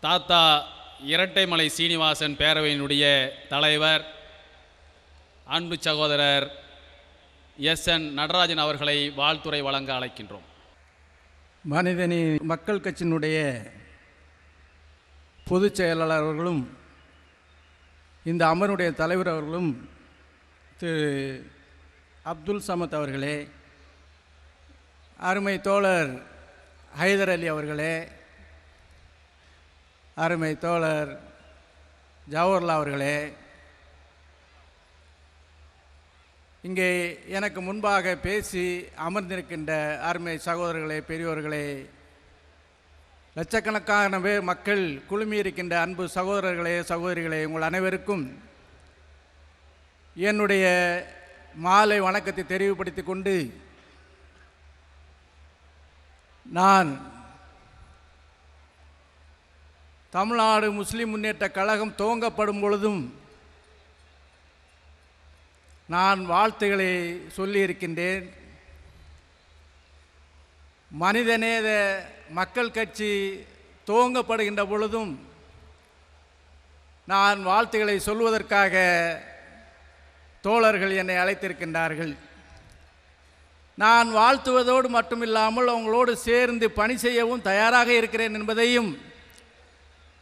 தாத்தா இரட்டைமலை சீனிவாசன் பேரவையினுடைய தலைவர் அன்பு சகோதரர் எஸ். என். நடராஜன் அவர்களை வாழ்த்துறை வழங்க அழைக்கின்றோம். மனிதனி மக்கள் கட்சியினுடைய பொதுச் செயலாளர் அவர்களும் இந்த அமருடைய தலைவர் அவர்களும் திரு. அப்துல் சமத் அவர்களே அருமை தோழர் ஹைதர் அலி அவர்களே அருமை தோழர் ஜவஹர்லா அவர்களே இங்கே எனக்கு முன்பாக பேசி அமர்ந்திருக்கின்ற அருமை சகோதரர்களே பெரியோர்களே லட்சக்கணக்கான பேர் மக்கள் குழுமியிருக்கின்ற அன்பு சகோதரர்களே சகோதரிகளே உங்கள் அனைவருக்கும் என்னுடைய மாலை வணக்கத்தை தெரிவுபடுத்திக் கொண்டு நான் தமிழ்நாடு முஸ்லீம் முன்னேற்ற கழகம் துவங்கப்படும் பொழுதும் நான் வாழ்த்துக்களை சொல்லியிருக்கின்றேன். மனிதநேத மக்கள் கட்சி துவங்கப்படுகின்ற பொழுதும் நான் வாழ்த்துக்களை சொல்வதற்காக தோழர்கள் என்னை அழைத்திருக்கின்றார்கள். நான் வாழ்த்துவதோடு மட்டுமில்லாமல் அவங்களோடு சேர்ந்து பணி செய்யவும் தயாராக இருக்கிறேன் என்பதையும்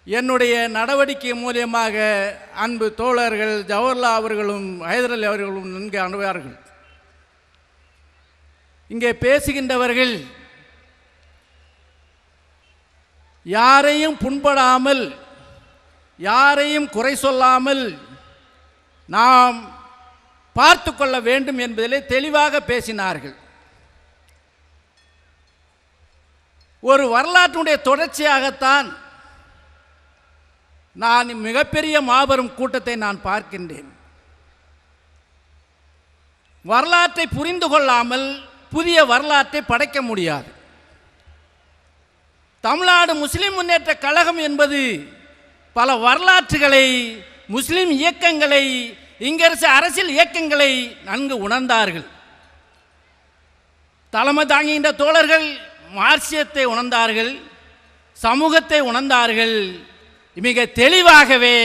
என்னுடைய நடவடிக்கை மூலியமாக அன்பு தோழர்கள் ஜவஹர்லா அவர்களும் ஹைதரலி அவர்களும் நன்கு அணுவார்கள் இங்கே பேசுகின்றவர்கள் யாரையும் புண்படாமல் யாரையும் குறை சொல்லாமல் நாம் பார்த்து கொள்ள வேண்டும் என்பதிலே தெளிவாக பேசினார்கள். ஒரு வரலாற்றுடைய தொடர்ச்சியாகத்தான் நான் மிகப்பெரிய மாபெரும் கூட்டத்தை நான் பார்க்கின்றேன். வரலாற்றை புரிந்து கொள்ளாமல் புதிய வரலாற்றை படைக்க முடியாது. தமிழ்நாடு முஸ்லிம் முன்னேற்ற கழகம் என்பது பல வரலாற்றுகளை முஸ்லிம் இயக்கங்களை இங்கரசு அரசியல் இயக்கங்களை நன்கு உணர்ந்தார்கள். தலைமை தாங்குகின்ற தோழர்கள் மார்க்சியத்தை உணர்ந்தார்கள் சமூகத்தை உணர்ந்தார்கள் மிக தெளிவாகவே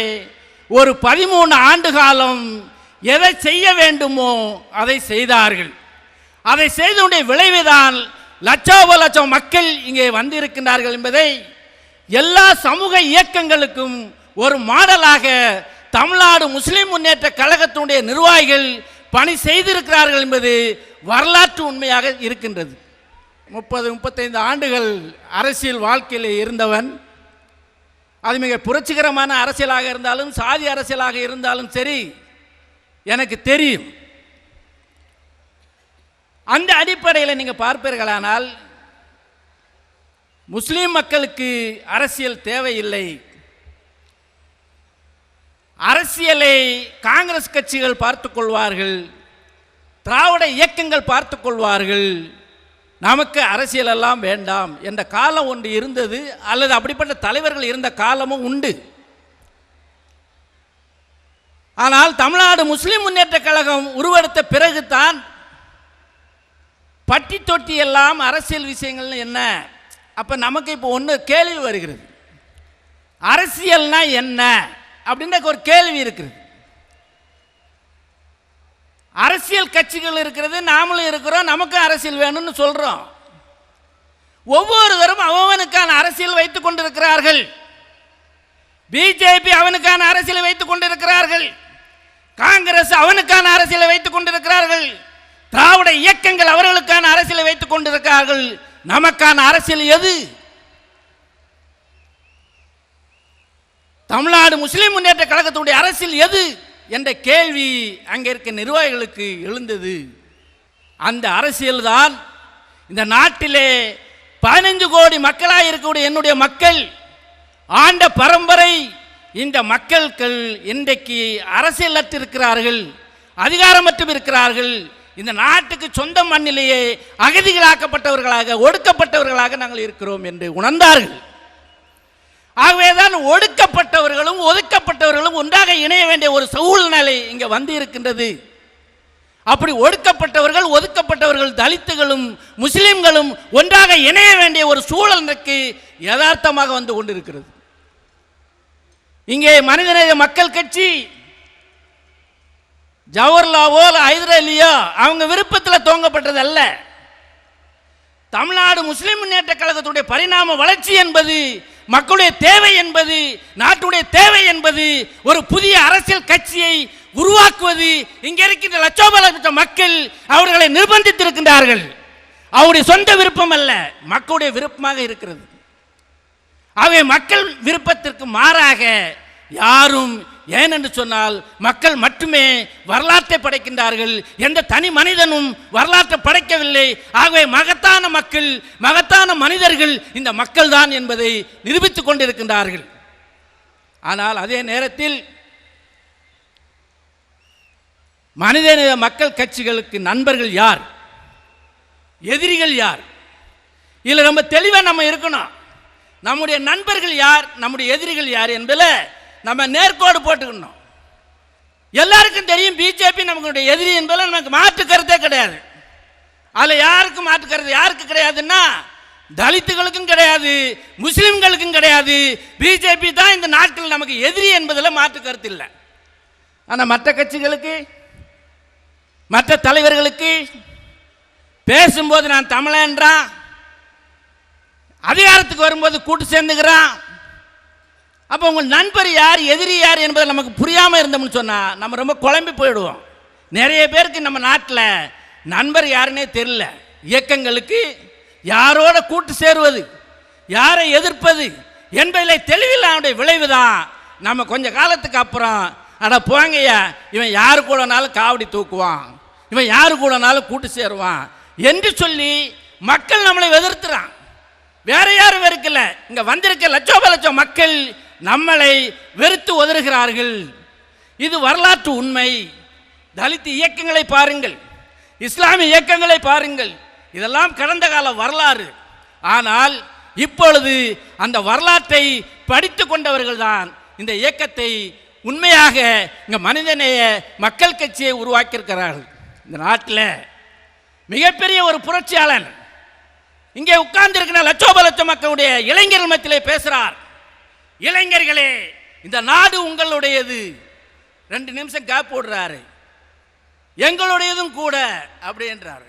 ஒரு பதிமூணு ஆண்டு காலம் எதை செய்ய வேண்டுமோ அதை செய்தார்கள். அதை செய்தனுடைய விளைவுதான் லட்சோப லட்சம் மக்கள் இங்கே வந்திருக்கின்றார்கள் என்பதை எல்லா சமூக இயக்கங்களுக்கும் ஒரு மாடலாக தமிழ்நாடு முஸ்லிம் முன்னேற்ற கழகத்தினுடைய நிர்வாகிகள் பணி செய்திருக்கிறார்கள் என்பது வரலாற்று உண்மையாக இருக்கின்றது. முப்பது முப்பத்தைந்து ஆண்டுகள் அரசியல் வாழ்க்கையில் இருந்தவன் அது மிக புரட்சிகரமான அரசியலாக இருந்தாலும் சாதி அரசியலாக இருந்தாலும் சரி எனக்கு தெரியும். அந்த அடிப்படையில் நீங்கள் பார்ப்பீர்களானால் முஸ்லீம் மக்களுக்கு அரசியல் தேவையில்லை. அரசியலை காங்கிரஸ் கட்சிகள் பார்த்து கொள்வார்கள் திராவிட இயக்கங்கள் பார்த்துக்கொள்வார்கள் கொள்வார்கள். நமக்கு அரசியல் எல்லாம் வேண்டாம் என்ற காலம் ஒன்று இருந்தது அல்லது அப்படிப்பட்ட தலைவர்கள் இருந்த காலமும் உண்டு. ஆனால் தமிழ்நாடு முஸ்லிம் முன்னேற்ற கழகம் உருவெடுத்த பிறகுதான் பட்டி தொட்டி எல்லாம் அரசியல் விஷயங்கள் என்ன? அப்போ நமக்கு இப்போ ஒன்று கேள்வி வருகிறது. அரசியல்னா என்ன? அப்படின்ற ஒரு கேள்வி இருக்குது அரசியல் கட்சிகள் இருக்கிறது நாமளும் இருக்கிறோம் நமக்கும் அரசியல் வேணும்னு சொல்கிறோம் ஒவ்வொருவரும் அவனுக்கான அரசியல் வைத்துக் கொண்டிருக்கிறார்கள். பிஜேபி அவனுக்கான அரசியலை வைத்துக் கொண்டிருக்கிறார்கள். காங்கிரஸ் அவனுக்கான அரசியலை வைத்துக் கொண்டிருக்கிறார்கள். திராவிட இயக்கங்கள் அவர்களுக்கான அரசியலை வைத்துக் கொண்டிருக்கிறார்கள். நமக்கான அரசியல் எது? தமிழ்நாடு முஸ்லிம் முன்னேற்ற கழகத்தினுடைய அரசியல் எது? என்ற கேள்வி அங்கே இருக்க நிர்வாகிகளுக்கு எழுந்தது. அந்த அரசியல்தான் இந்த நாட்டிலே பதினஞ்சு கோடி மக்களாக இருக்கக்கூடிய என்னுடைய மக்கள் ஆண்ட பரம்பரை இந்த மக்கள்கள் இன்றைக்கு அரசியலற்றிருக்கிறார்கள் அதிகாரமற்றும் இருக்கிறார்கள். இந்த நாட்டுக்கு சொந்த மண்ணிலேயே அகதிகளாக்கப்பட்டவர்களாக ஒடுக்கப்பட்டவர்களாக நாங்கள் இருக்கிறோம் என்று உணர்ந்தார்கள். ஆகவேதான் ஒடுக்கப்பட்டவர்களும் ஒதுக்கப்பட்டவர்களும் ஒன்றாக இணைய வேண்டிய ஒரு சூழ்நிலை இங்கே வந்து இருக்கின்றது அப்படி ஒடுக்கப்பட்டவர்கள் ஒதுக்கப்பட்டவர்கள் தலித்துகளும் முஸ்லிம்களும் ஒன்றாக இணைய வேண்டிய ஒரு சூழலுக்கு யதார்த்தமாக வந்து கொண்டிருக்கிறது. இங்கே மனிதநேய மக்கள் கட்சி ஜவஹர்லாவோ ஹைதராலியோ ஹைதர் அலியோ அவங்க விருப்பத்தில் துவங்கப்பட்டது அல்ல தமிழ்நாடு முஸ்லிம் முன்னேற்ற கழகத்துடைய பரிணாம வளர்ச்சி என்பது மக்களுடைய தேவை என்பது நாட்டுடைய தேவை என்பது ஒரு புதிய அரசியல் கட்சியை உருவாக்குவது இங்கே இருக்கின்ற லட்சோப லட்ச மக்கள் அவர்களை நிர்பந்தித்திருக்கின்றார்கள். அவருடைய சொந்த விருப்பம் அல்ல மக்களுடைய விருப்பமாக இருக்கிறது. அவை மக்கள் விருப்பத்திற்கு மாறாக யாரும் ஏனென்று சொன்னால் மக்கள் மட்டுமே வரலாற்றை படைக்கின்றார்கள். எந்த தனி மனிதனும் வரலாற்றை படைக்கவில்லை. ஆகவே மகத்தான மக்கள் மகத்தான மனிதர்கள் இந்த மக்கள் தான் என்பதை நிரூபித்துக் கொண்டிருக்கின்றார்கள். ஆனால் அதே நேரத்தில் மனிதநேய மக்கள் கட்சிகளுக்கு நண்பர்கள் யார்? எதிரிகள் யார்? இதில் ரொம்ப தெளிவாக நம்ம இருக்கணும். நம்முடைய நண்பர்கள் யார்? நம்முடைய எதிரிகள் யார் என்பதில் நம்ம நேர்கோடு போட்டுக்கணும். எல்லாருக்கும் தெரியும் பிஜேபி நம்மளுடைய எதிரி என்பதில் நமக்கு மாற்று கருத்தே கிடையாது. அதில் யாருக்கும் மாற்று கருத்து யாருக்கு கிடையாதுன்னா தலித்துகளுக்கும் கிடையாது முஸ்லிம்களுக்கும் கிடையாது. பிஜேபி தான் இந்த நாட்டில் நமக்கு எதிரி என்பதில் மாற்று கருத்து இல்லை. ஆனால் மற்ற கட்சிகளுக்கு மற்ற தலைவர்களுக்கு பேசும்போது நான் தமிழன்றான் அதிகாரத்துக்கு வரும்போது கூட்டு சேர்ந்துக்கிறான். அப்போ உங்கள் நண்பர் யார் எதிரி யார் என்பதை நமக்கு புரியாமல் இருந்தோம்னு சொன்னால் நம்ம ரொம்ப குழம்பி போயிடுவோம். நிறைய பேருக்கு நம்ம நாட்டில் நண்பர் யாருன்னே தெரியல. இயக்கங்களுக்கு யாரோட கூட்டு சேருவது யாரை எதிர்ப்பது என்பதில் தெளிவில்லாவுடைய விளைவு தான். நம்ம கொஞ்ச காலத்துக்கு அப்புறம் அட போங்கய்யா இவன் யார் கூடனாலும் காவடி தூக்குவான் இவன் யார் கூடனாலும் கூட்டு சேருவான் என்று சொல்லி மக்கள் நம்மளை எதிர்த்துறான் வேற யாரும் இருக்கல இங்கே வந்திருக்க லட்சோப லட்சம் மக்கள் நம்மளை வெறுத்து உதறுகிறார்கள் இது வரலாற்று உண்மை. தலித் இயக்கங்களை பாருங்கள். இஸ்லாமிய இயக்கங்களை பாருங்கள். இதெல்லாம் கடந்த கால வரலாறு. ஆனால் இப்பொழுது அந்த வரலாற்றை படித்து கொண்டவர்கள் தான் இந்த இயக்கத்தை உண்மையாக இங்கே மனிதநேய மக்கள் கட்சியை உருவாக்கியிருக்கிறார்கள். இந்த நாட்டில் மிகப்பெரிய ஒரு புரட்சியாளன். இங்கே உட்கார்ந்திருக்கிற லட்சோப லட்ச மக்களுடைய இளைஞர்கள் மத்தியிலே பேசுகிறார் இளைஞர்களே இந்த நாடு உங்களுடையது. ரெண்டு நிமிஷம் கேப் போடுறாரு. எங்களுடையதும் கூட அப்படின்றாரு.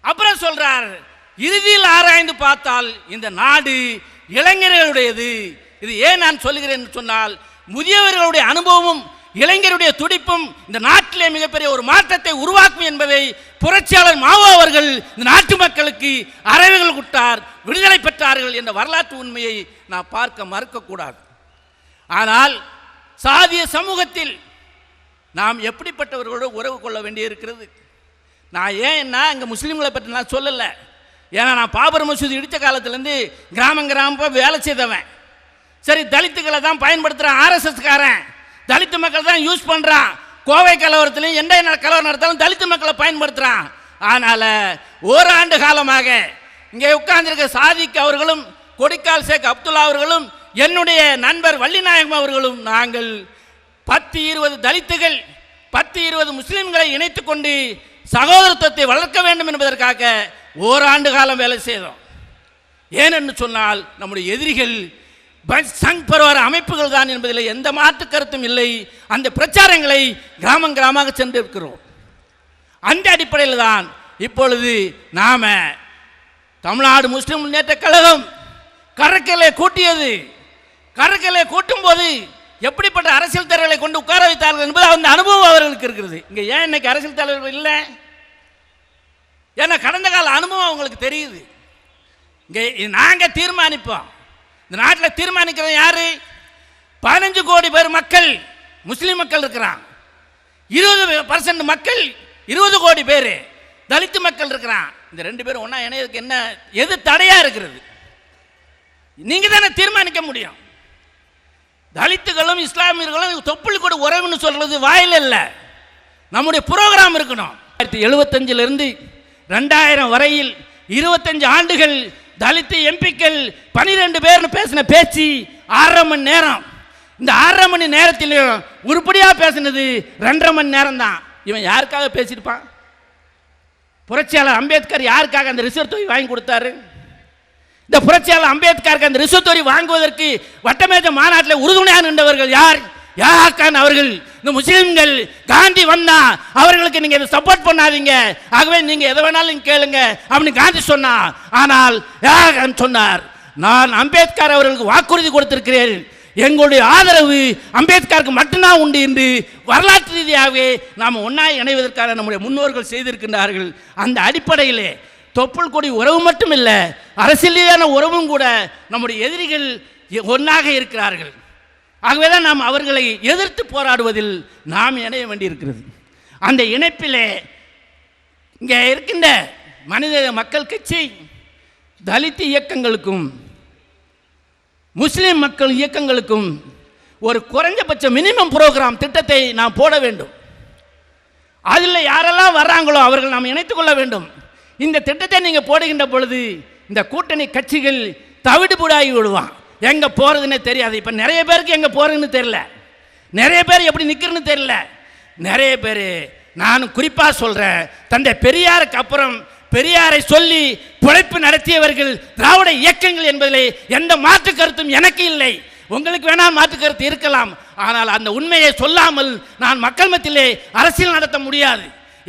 அப்புறம் சொல்றார் இறுதியில் ஆராய்ந்து பார்த்தால் இந்த நாடு இளைஞர்களுடையது. இது ஏன் நான் சொல்லுகிறேன் என்று சொன்னால் முதியவர்களுடைய அனுபவமும் இளைஞருடைய துடிப்பும் இந்த நாட்டிலே மிகப்பெரிய ஒரு மாற்றத்தை உருவாக்கும் என்பதை புரட்சியாளர் மாவோ அவர்கள் இந்த நாட்டு மக்களுக்கு அறவைகள் விட்டார் விடுதலை பெற்றார்கள் என்ற வரலாற்று உண்மையை நான் பார்க்க மறுக்கக்கூடாது. ஆனால் சாதிய சமூகத்தில் நாம் எப்படிப்பட்டவர்களோடு உறவு கொள்ள வேண்டியிருக்கிறது? நான் ஏன்னா இங்கே முஸ்லீம்களை பற்றி நான் சொல்லலை. ஏன்னா நான் பாபர் மசூதி இடித்த காலத்துலேருந்து கிராமம் கிராமம் வேலை செய்தவன். சரி தலித்துக்களை தான் பயன்படுத்துகிறேன் ஆர்எஸ்எஸ்காரன் தலித்து மக்கள் தான் யூஸ் பண்ணுறான் கோவை கலவரத்துலையும் எந்த கலவரம் நடத்தாலும் தலித்து மக்களை பயன்படுத்துகிறான் அதனால் ஓராண்டு காலமாக இங்கே உட்கார்ந்துருக்க சாதிக் அவர்களும் கொடிக்கால் ஷேக் அப்துல்லா அவர்களும் என்னுடைய நண்பர் வள்ளிநாயகம் அவர்களும் நாங்கள் பத்து இருபது தலித்துகள் பத்து இருபது முஸ்லீம்களை இணைத்து கொண்டு சகோதரத்துவத்தை வளர்க்க வேண்டும் என்பதற்காக ஓராண்டு காலம் வேலை செய்தோம். ஏனென்று சொன்னால் நம்முடைய எதிரிகள் சங் பரவார அமைப்புகள் தான் என்பதில் எந்த மாற்று கருத்தும் இல்லை. அந்த பிரச்சாரங்களை கிராமம் கிராமமாக சென்றிருக்கிறோம் அந்த அடிப்படையில் தான் இப்பொழுது நாம் தமிழ்நாடு முஸ்லிம் முன்னேற்ற கழகம் கரக்கலை கூட்டியது. கரக்கலை கூட்டும் போது எப்படிப்பட்ட அரசியல் தலைவர்களை கொண்டு உட்கார வைத்தார்கள் என்பது அந்த அனுபவம் அவர்களுக்கு இருக்கிறது. இங்கே ஏன் இன்னைக்கு அரசியல் தலைவர்கள் இல்லை? ஏன்னா கடந்த கால அனுபவம் அவங்களுக்கு தெரியுது. இங்கே நாங்கள் தீர்மானிப்போம். இந்த நாட்டில் தீர்மானிக்கிறது யாரு? பதினஞ்சு கோடி பேர் மக்கள் முஸ்லீம் மக்கள் இருக்கிறான். இருபது பர்சன்ட் மக்கள் இருபது கோடி பேர் தலித்து மக்கள் இருக்கிறான். இந்த ரெண்டு பேரும் ஒன்றா இணையதுக்கு என்ன எது தடையாக இருக்கிறது? நீங்கள் தானே தீர்மானிக்க முடியும். தலித்துகளும் இஸ்லாமியர்களும் தொப்புள் கூட உறவுன்னு சொல்கிறது வாயில் இல்லை. நம்முடைய புரோகிராம் இருக்கணும். ஆயிரத்தி எழுபத்தஞ்சிலிருந்து ரெண்டாயிரம் வரையில் இருபத்தஞ்சு ஆண்டுகள் தலித்து எம்பிக்கள் பனிரெண்டு பேர்னு பேசின பேச்சு ஆறரை மணி நேரம். இந்த ஆறரை மணி நேரத்திலையும் உருப்படியாக பேசினது ரெண்டரை மணி நேரம் தான் இவன் யாருக்காக பேசியிருப்பான்? புரட்சியாளர் அம்பேத்கர் யாருக்காக அந்த ரிசர்வ் தொகை வாங்கி கொடுத்தாரு? இந்த புரட்சியாளர் அம்பேத்கருக்கு அந்த ரிசர்வ் தொகை வாங்குவதற்கு வட்டமேஜ மாநாட்டில் உறுதுணையாக நின்றவர்கள் யார்? யார் கான் அவர்கள் இந்த முஸ்லிம்கள் காந்தி வந்தா அவர்களுக்கு நீங்க இதை சப்போர்ட் பண்ணாதீங்க. ஆகவே நீங்க எதை வேணாலும் கேளுங்க அப்படின்னு காந்தி சொன்னார் ஆனால் யார் கான் சொன்னார் நான் அம்பேத்கர் அவர்களுக்கு வாக்குறுதி கொடுத்திருக்கிறேன். எங்களுடைய ஆதரவு அம்பேத்கருக்கு மட்டும்தான் உண்டு என்று வரலாற்று ரீதியாகவே நாம் ஒன்றாய் இணைவதற்காக நம்முடைய முன்னோர்கள் செய்திருக்கின்றார்கள். அந்த அடிப்படையிலே தொப்புள் கொடி உறவு மட்டும் இல்லை அரசியலான உறவும் கூட நம்முடைய எதிரிகள் ஒன்றாக இருக்கிறார்கள். ஆகவே தான் நாம் அவர்களை எதிர்த்து போராடுவதில் நாம் இணைய வேண்டியிருக்கிறது. அந்த இணைப்பிலே இங்கே இருக்கின்ற மனித மக்கள் கட்சி தலித் இயக்கங்களுக்கும் முஸ்லீம் மக்கள் இயக்கங்களுக்கும் ஒரு குறைஞ்சபட்ச மினிமம் ப்ரோக்ராம் திட்டத்தை நாம் போட வேண்டும். அதில் யாரெல்லாம் வர்றாங்களோ அவர்கள் நாம் இணைத்துக் கொள்ள வேண்டும். இந்த திட்டத்தை நீங்கள் போடுகின்ற பொழுது இந்த கூட்டணி கட்சிகள் தவிடுபுடாகி விடுவான். எங்கே போகிறதுனே தெரியாது. இப்போ நிறைய பேருக்கு எங்கே போகிறதுன்னு தெரியல. நிறைய பேர் எப்படி நிற்கிறன்னு தெரியல. நிறைய பேர் நான் குறிப்பாக சொல்கிறேன் தந்தை பெரியாருக்கு அப்புறம் பெரியாரை சொல்லி பிழைப்பு நடத்தியவர்கள் திராவிட இயக்கங்கள் என்பதிலே எந்த மாற்று கருத்தும் எனக்கு இல்லை. உங்களுக்கு வேணால் மாற்று கருத்து இருக்கலாம். ஆனால் அந்த உண்மையை சொல்லாமல் நான் மக்கள் மத்தியிலே அரசியல் நடத்த முடியாது.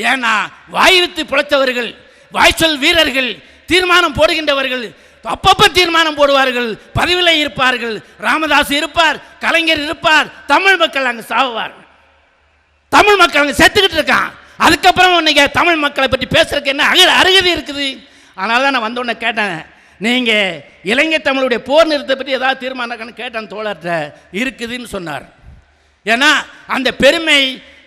ஏன்னா வாயிறுத்து பிழைத்தவர்கள் வாய்ச்சொல் வீரர்கள் தீர்மானம் போடுகின்றவர்கள் அப்பப்போ தீர்மானம் போடுவார்கள் பதவியில் இருப்பார்கள் ராமதாஸ் இருப்பார் கலைஞர் இருப்பார் தமிழ் மக்கள் அங்கே சாவுவார்கள் தமிழ் மக்கள் அங்கே செத்துக்கிட்டு இருக்கான். அதுக்கப்புறம் இன்னைக்கு தமிழ் மக்களை பற்றி பேசுறதுக்கு என்ன அக அருகதி இருக்குது? அதனால தான் நான் வந்தோடனே கேட்டேன் நீங்கள் இலங்கை தமிழுடைய போர் நிறுத்தத்தை பற்றி ஏதாவது தீர்மானம் கேட்டேன் தோழர்கிட்ட. இருக்குதுன்னு சொன்னார். ஏன்னா அந்த பெருமை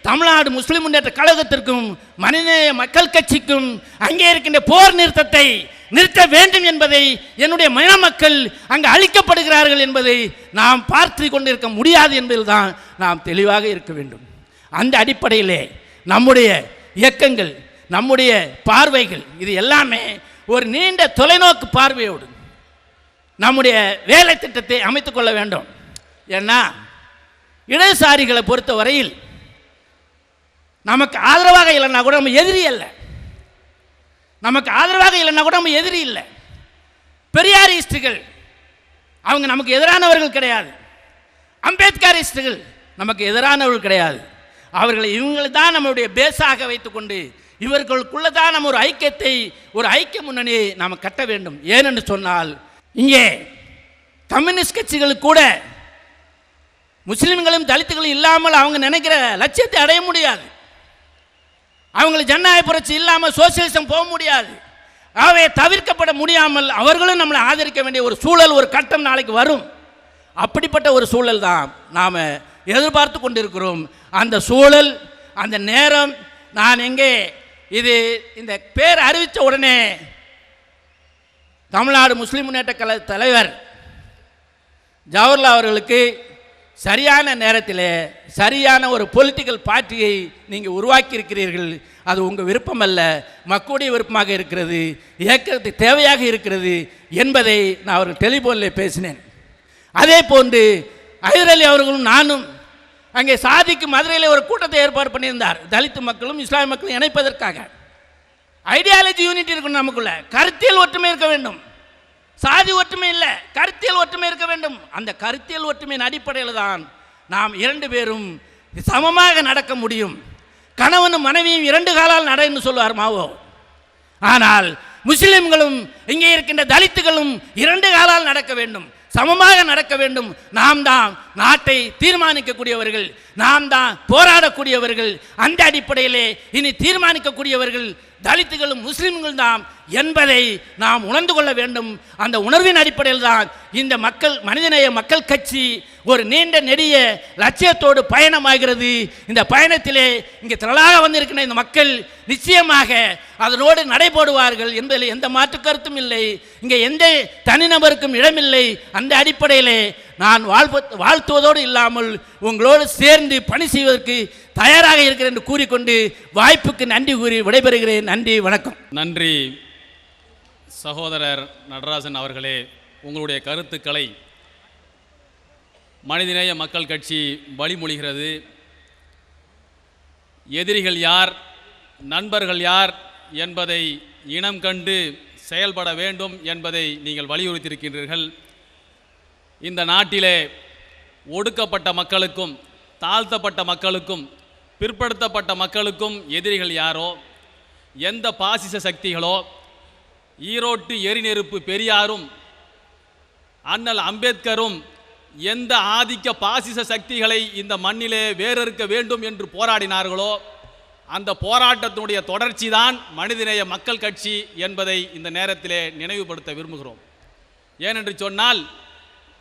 தமிழ்நாடு முஸ்லிம் முன்னேற்ற கழகத்திற்கும் மனிதநேய மக்கள் கட்சிக்கும் அங்கே இருக்கின்ற போர் நிறுத்தத்தை நிறுத்த வேண்டும் என்பதை என்னுடைய மன மக்கள் அங்கு அழிக்கப்படுகிறார்கள் என்பதை நாம் பார்த்து கொண்டிருக்க முடியாது என்பதில்தான் நாம் தெளிவாக இருக்க வேண்டும். அந்த அடிப்படையிலே நம்முடைய இயக்கங்கள் நம்முடைய பார்வைகள் இது எல்லாமே ஒரு நீண்ட தொலைநோக்கு பார்வையோடு நம்முடைய வேலை திட்டத்தை அமைத்துக் கொள்ள வேண்டும். ஏன்னா இடதுசாரிகளை பொறுத்த வரையில் நமக்கு ஆதரவாக இல்லைன்னா கூட நம்ம எதிரி அல்ல. நமக்கு ஆதரவாக இல்லைன்னா கூட நம்ம எதிரி இல்லை. பெரியாரிஸ்டுகள் அவங்க நமக்கு எதிரானவர்கள் கிடையாது. அம்பேத்கரிஸ்டுகள் நமக்கு எதிரானவர்கள் கிடையாது. அவர்களை இவங்களை தான் நம்மளுடைய பேஸாக வைத்துக்கொண்டு இவர்களுக்குள்ள தான் நம்ம ஒரு ஐக்கியத்தை ஒரு ஐக்கிய முன்னணியை நாம் கட்ட வேண்டும். ஏனென்று சொன்னால் இங்கே கம்யூனிஸ்ட் கட்சிகளுக்கு கூட முஸ்லிம்களும் தலித்துகளும் இல்லாமல் அவங்க நினைக்கிற லட்சியத்தை அடைய முடியாது. அவங்களுக்கு ஜனநாயக புரட்சி இல்லாமல் சோசியலிசம் போக முடியாது. ஆகவே தவிர்க்கப்பட முடியாமல் அவர்களும் நம்மளை ஆதரிக்க வேண்டிய ஒரு சூழல் ஒரு கட்டம் நாளைக்கு வரும். அப்படிப்பட்ட ஒரு சூழல் தான் நாம் எதிர்பார்த்து கொண்டிருக்கிறோம். அந்த சூழல் அந்த நேரம் நான் எங்கே இது இந்த பேர் அறிவித்த உடனே தமிழ்நாடு முஸ்லீம் முன்னேற்ற கழக தலைவர் ஜவஹர்லால் அவர்களுக்கு சரியான நேரத்தில் சரியான ஒரு பொலிட்டிக்கல் பார்ட்டியை நீங்கள் உருவாக்கியிருக்கிறீர்கள். அது உங்கள் விருப்பம் அல்ல மக்களுடைய விருப்பமாக இருக்கிறது. இயக்கத்துக்கு தேவையாக இருக்கிறது என்பதை நான் அவர்கள் டெலிஃபோனில் பேசினேன். அதே போன்று ஐதரலி அவர்களும் நானும் அங்கே சாதிக்கு மதுரையில் ஒரு கூட்டத்தை ஏற்பாடு பண்ணியிருந்தார். தலித்து மக்களும் இஸ்லாமிய மக்களும் இணைப்பதற்காக. ஐடியாலஜி யூனிட் இருக்கணும் நமக்குள்ள. கருத்தியல் ஒற்றுமை இருக்க வேண்டும். சாதி ஒற்றுமை இல்லை கருத்தியல் ஒற்றுமை இருக்க வேண்டும். அந்த கருத்தியல் ஒற்றுமையின் அடிப்படையில் தான் நாம் இரண்டு பேரும் சமமாக நடக்க முடியும். கணவனும் மனைவியும் இரண்டு காலால் நடன்னு சொல்லுவார் மாவோ. ஆனால் முஸ்லிம்களும் இங்கே இருக்கின்ற தலித்துகளும் இரண்டு காலால் நடக்க வேண்டும். சமமாக நடக்க வேண்டும். நாம் தான் நாட்டை தீர்மானிக்கக்கூடியவர்கள். நாம் தான் போராடக்கூடியவர்கள். அந்த அடிப்படையிலே இனி தீர்மானிக்கக்கூடியவர்கள் தலித்துகளும் முஸ்லீம்கள் தான் என்பதை நாம் உணர்ந்து கொள்ள வேண்டும். அந்த உணர்வின் அடிப்படையில் தான் இந்த மக்கள் மனிதநேய மக்கள் கட்சி ஒரு நீண்ட நெடிய லட்சியத்தோடு பயணமாகிறது. இந்த பயணத்திலே இங்கே திரளாக வந்திருக்கிற இந்த மக்கள் நிச்சயமாக அதனோடு நடைபோடுவார்கள் என்பதில் எந்த மாற்று கருத்தும் இல்லை. இங்கே எந்த தனிநபருக்கும் இடமில்லை. அந்த அடிப்படையிலே நான் வாழ்வு வாழ்த்துவதோடு இல்லாமல் உங்களோடு சேர்ந்து பணி செய்வதற்கு தயாராக இருக்கிறேன் என்று கூறிக்கொண்டு வாய்ப்புக்கு நன்றி கூறி விடைபெறுகிறேன். நன்றி வணக்கம். நன்றி சகோதரர் நடராஜன் அவர்களே. உங்களுடைய கருத்துக்களை மனிதநேய மக்கள் கட்சி வழிமொழிகிறது. எதிரிகள் யார் நண்பர்கள் யார் என்பதை இனம் கண்டு செயல்பட வேண்டும் என்பதை நீங்கள் வலியுறுத்தியிருக்கின்றீர்கள். இந்த நாட்டிலே ஒடுக்கப்பட்ட மக்களுக்கும் தாழ்த்தப்பட்ட மக்களுக்கும் பிற்படுத்தப்பட்ட மக்களுக்கும் எதிரிகள் யாரோ எந்த பாசிச சக்திகளோ ஈரோட்டு எரிநெருப்பு பெரியாரும் அண்ணல் அம்பேத்கரும் எந்த ஆதிக்க பாசிச சக்திகளை இந்த மண்ணிலே வேறறுக்க வேண்டும் என்று போராடினார்களோ அந்த போராட்டத்தினுடைய தொடர்ச்சி தான் மனிதநேய மக்கள் கட்சி என்பதை இந்த நேரத்திலே நினைவுபடுத்த விரும்புகிறோம். ஏனென்று சொன்னால்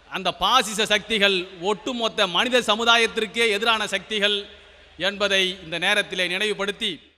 அந்த பாசிச சக்திகள் ஒட்டுமொத்த மனித சமுதாயத்திற்கே எதிரான சக்திகள் என்பதை இந்த நேரத்திலே நினைவுபடுத்தி